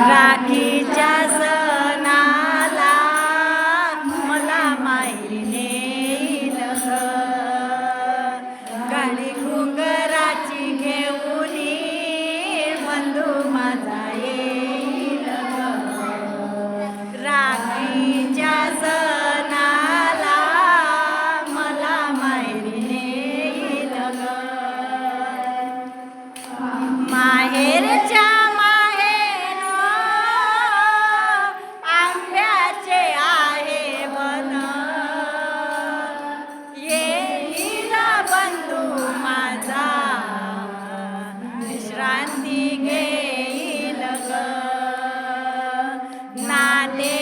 राखीच्या सणाला मला माहेरी नेईल गाडी घुंगराची घेऊन बंधू माझा विश्रांती घेईल ग. नाते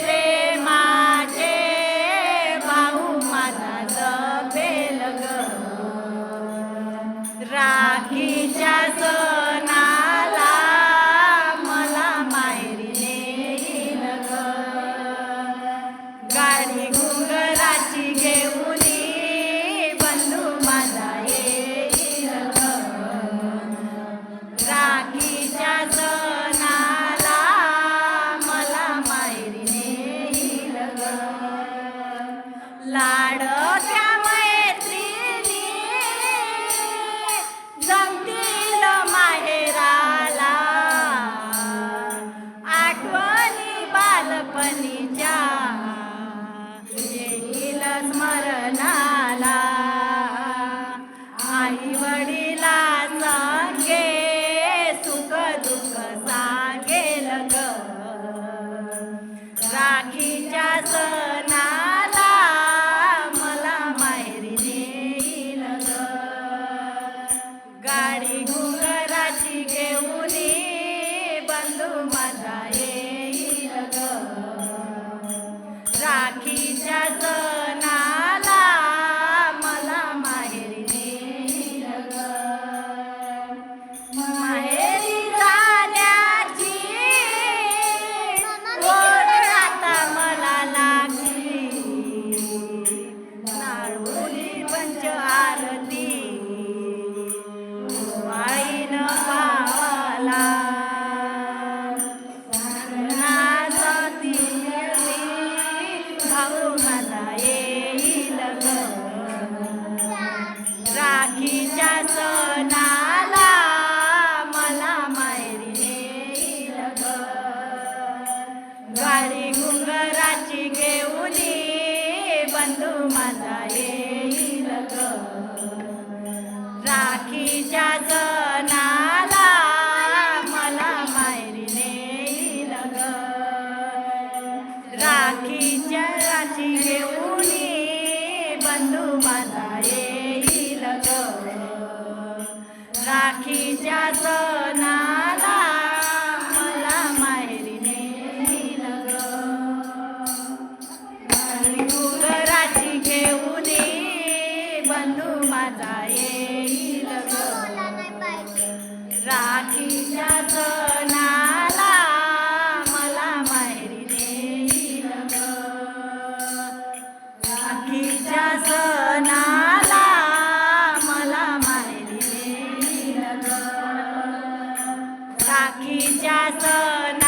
प्रेमाचे भाऊ माझा जपेल ग. राखीच्या सणाला मला माहेरी नेईल गाडी नेईल ग लाडक्या मैत्रिणी जमतील माहेराला. आठवणी बालपणीच्या येईल स्मरणाला. आई वडिला सांगे सुख दुःख सांगेल ग. राखीच्या सणाला मला गाडी घुंगराची घेऊन बंधू माझा सणाला मला माहेरी गाडी घुंगराची घेऊन बंधू माझा येईल ग राखीच्या सणाला मला माहेरी नेईल राखीच्या राची घेऊन बंधू माझा येईल राखीच्या सणाला मला माहेरी नेईल घेऊन बंधू माझा येईल राखीच्या Madonna.